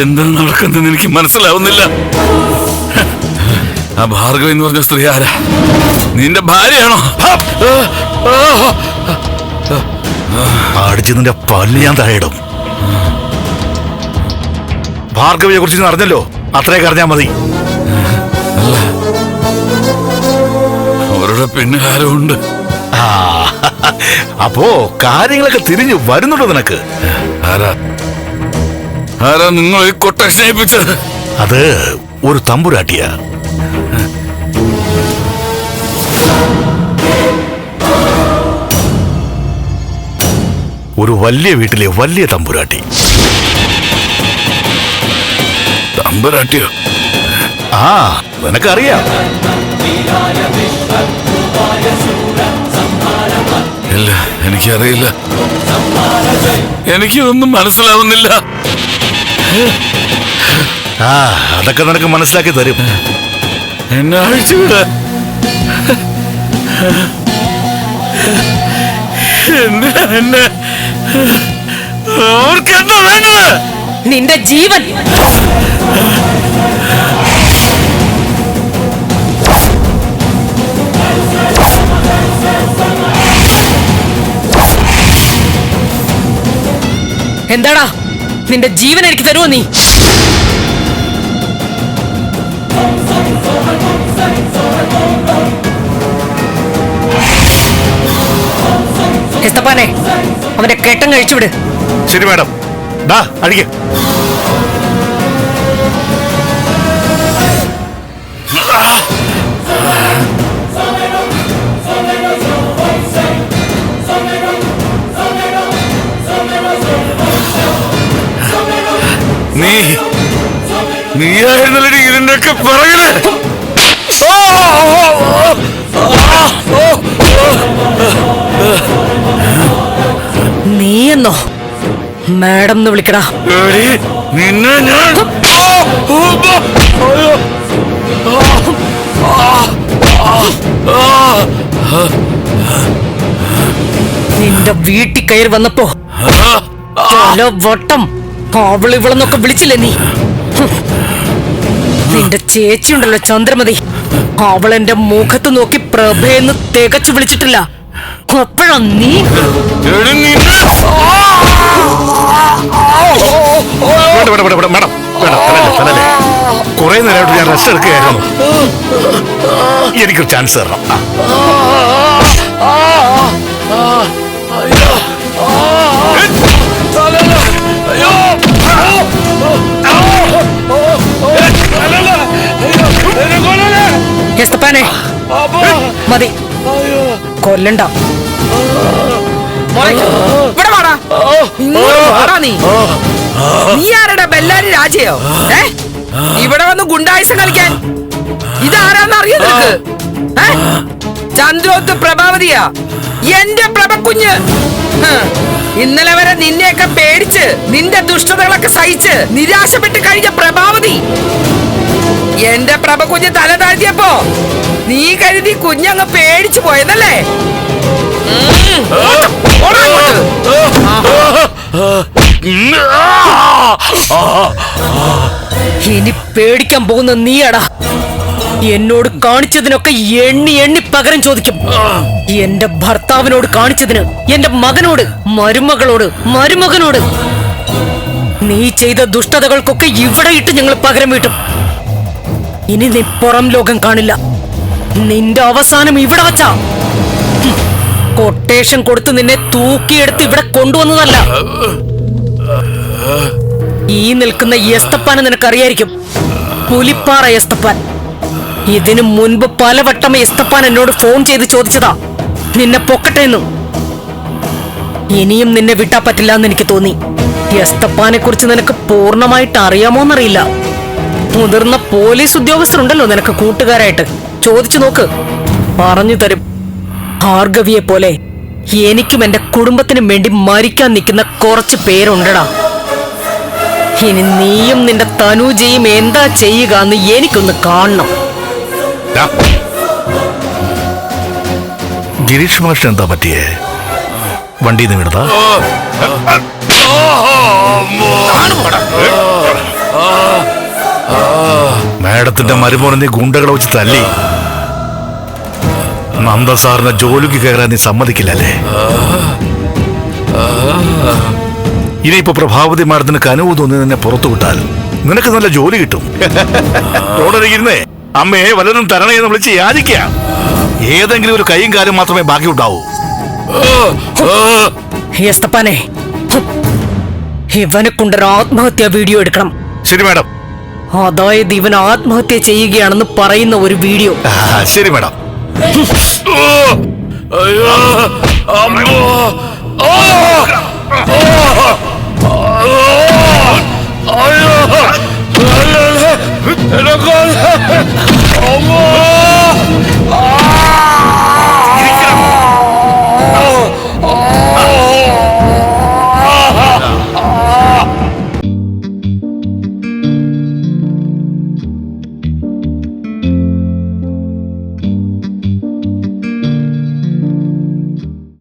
എന്താ നടക്കുന്നത് എനിക്ക് മനസ്സിലാവുന്നില്ല. ആ ഭാർഗവ എന്ന് പറഞ്ഞ സ്ത്രീ ആരാ? നിന്റെ ഭാര്യയാണോ? അടിച്ച് നിന്റെ പല്ല് ഞാൻ താഴെയിടും ഭാർഗവിയെ കുറിച്ച് അറിഞ്ഞല്ലോ. അത്രയൊക്കെ അറിഞ്ഞാ മതി. അവരുടെ പിന്നെ ആ, അപ്പോ കാര്യങ്ങളൊക്കെ തിരിഞ്ഞു വരുന്നുണ്ടോ നിനക്ക്? ആരാ ആരാ നിങ്ങൾ ഈ കൊട്ടേഷൻ ഏൽപ്പിച്ചത് അത് ഒരു തമ്പുരാട്ടിയാ. ഒരു വലിയ വീട്ടിലെ വലിയ തമ്പുരാട്ടി. തമ്പുരാട്ടിയോ? ആ നിനക്കറിയാം. ഇല്ല എനിക്കറിയില്ല. എനിക്കിതൊന്നും മനസ്സിലാവുന്നില്ല. ആ അതൊക്കെ നിനക്ക് മനസ്സിലാക്കി തരും. എന്നെ അഴിച്ചുവിട എന്നെ വേണ്ടത്? നിന്റെ ജീവൻ. എന്താടാ? നിന്റെ ജീവൻ എനിക്ക് തരുമോ നീ? എസ്തപ്പാനെ അവന്റെ കെട്ടം കഴിച്ചുവിട് ശരി മാഡം. ഡാ അടിക്ക് നീ നീയായിരുന്നല്ലേ ഇതിന്റെയൊക്കെ പിറകിൽ. ഓ! നീയെന്നോ? മാഡം എന്ന് വിളിക്കടാ. നിന്നെ ഞാൻ! നിന്റെ വീട്ടിൽ കയറി വന്നപ്പോ ഹലോ വട്ടം അവൾ ഇവളെന്നൊക്കെ വിളിച്ചില്ലേ നീ. നിന്റെ ചേച്ചിയുണ്ടല്ലോ ചന്ദ്രമതി. അവൾ എന്റെ മുഖത്ത് നോക്കി പ്രഭയെന്ന് തികച്ചു വിളിച്ചിട്ടില്ല. അപ്പോഴാ നീ കുറെ നേരമായിട്ട് ഞാൻ റെസ്റ്റ് എടുക്കുകയായിരുന്നു. എനിക്കൊരു ചാൻസ് തരണം. മതി. കൊല്ലണ്ട. ഇവിടെ വാടാ. വാടാ നീ. നീ ആരുടെ? ബെല്ലാരി രാജയോ? ഏ? ഇവിടെ വന്ന് ഗുണ്ടായുസം കളിക്കാൻ. ഇതാരാന്ന് അറിയോ നിനക്ക്? ഏ? ചന്ദ്രോത്ത് പ്രഭാവതിയാ. എന്റെ പ്രഭക്കുഞ്ഞ്. ഇന്നലെ വരെ നിന്നെയൊക്കെ പേടിച്ച് നിന്റെ ദുഷ്ടതകളൊക്കെ സഹിച്ച് നിരാശപ്പെട്ട് കഴിഞ്ഞ പ്രഭാവതി. എന്റെ പ്രഭക്കുഞ്ഞ് തല താഴ്ത്തിയപ്പോ നീ കരുതി കുഞ്ഞങ്ങ് പേടിച്ചു പോയതല്ലേ. ഇനി പേടിക്കാൻ പോകുന്ന നീയാടാ. എന്നോട് കാണിച്ചതിനൊക്കെ എണ്ണി എണ്ണി പകരം ചോദിക്കും. എന്റെ ഭർത്താവിനോട് കാണിച്ചതിന് എന്റെ മകനോട് മരുമകളോട് മരുമകനോട്. നീ ചെയ്ത ദുഷ്ടതകൾക്കൊക്കെ ഇവിടെ ഇട്ട് ഞങ്ങൾ പകരം വീട്ടും. ഇനി നീ പുറം ലോകം കാണില്ല. നിന്റെ അവസാനം ഇവിടെ വച്ചാ. കൊട്ടേഷൻ കൊടുത്ത് നിന്നെ തൂക്കിയെടുത്ത് ഇവിടെ കൊണ്ടുവന്നതല്ല. ഈ നിൽക്കുന്ന യസ്തപ്പാനെ നിനക്കറിയായിരിക്കും. പുലിപ്പാറ യസ്തപ്പാൻ ഇതിനു മുൻപ് പലവട്ടം എസ്തപ്പാൻ എന്നോട് ഫോൺ ചെയ്ത് ചോദിച്ചതാ. നിന്നെ പൊക്കട്ടെ എന്ന്. ഇനിയും നിന്നെ വിട്ടാ പറ്റില്ല എന്ന് എനിക്ക് തോന്നി. യസ്തപ്പാനെ കുറിച്ച് നിനക്ക് പൂർണമായിട്ട് അറിയാമോന്നറിയില്ല മുതിർന്ന പോലീസ് ഉദ്യോഗസ്ഥരുണ്ടല്ലോ നിനക്ക് കൂട്ടുകാരായിട്ട്. ചോദിച്ചു നോക്ക്. പറഞ്ഞു തരും. ഭാർഗവിയെ പോലെ എനിക്കും എന്റെ കുടുംബത്തിനും വേണ്ടി മരിക്കാൻ നിൽക്കുന്ന കുറച്ച് പേരുണ്ടടാ. ഇനി നീയും നിന്റെ തനുജയും എന്താ ചെയ്യുക എന്ന് എനിക്കൊന്ന് കാണണം. ഗിരീഷ് മാഷിന് എന്താ പറ്റിയേ? വണ്ടി നിന്ന് വീണതാ മാഡത്തിന്റെ മരുമോനെ നീ ഗുണ്ടകളെ വെച്ച് തല്ലി. നന്ദ സാറിന്റെ ജോലിക്ക് കയറാൻ നീ സമ്മതിക്കില്ലല്ലേ? ഇനിയിപ്പോ പ്രഭാവതി മാഡത്തിന് കനവ് തോന്നി നിന്നെ പുറത്തു വിട്ടാൽ നിനക്ക് നല്ല ജോലി കിട്ടും. റോഡരികിരുന്നേ അമ്മയെ വല്ലതും തരണേ എന്ന് വിളിച്ച് യാചിക്കുക ഏതെങ്കിലും ഒരു കൈയും കാലും മാത്രമേ ബാക്കി ഉണ്ടാവൂ. യസ്തപ്പാനെ. ഇവനെ കൊണ്ടൊരു ആത്മഹത്യാ വീഡിയോ എടുക്കണം. ശരി മാഡം. അതായത് ഇവൻ ആത്മഹത്യ ചെയ്യുകയാണെന്ന് പറയുന്ന ഒരു വീഡിയോ. ശരി മാഡം. അയ്യോ.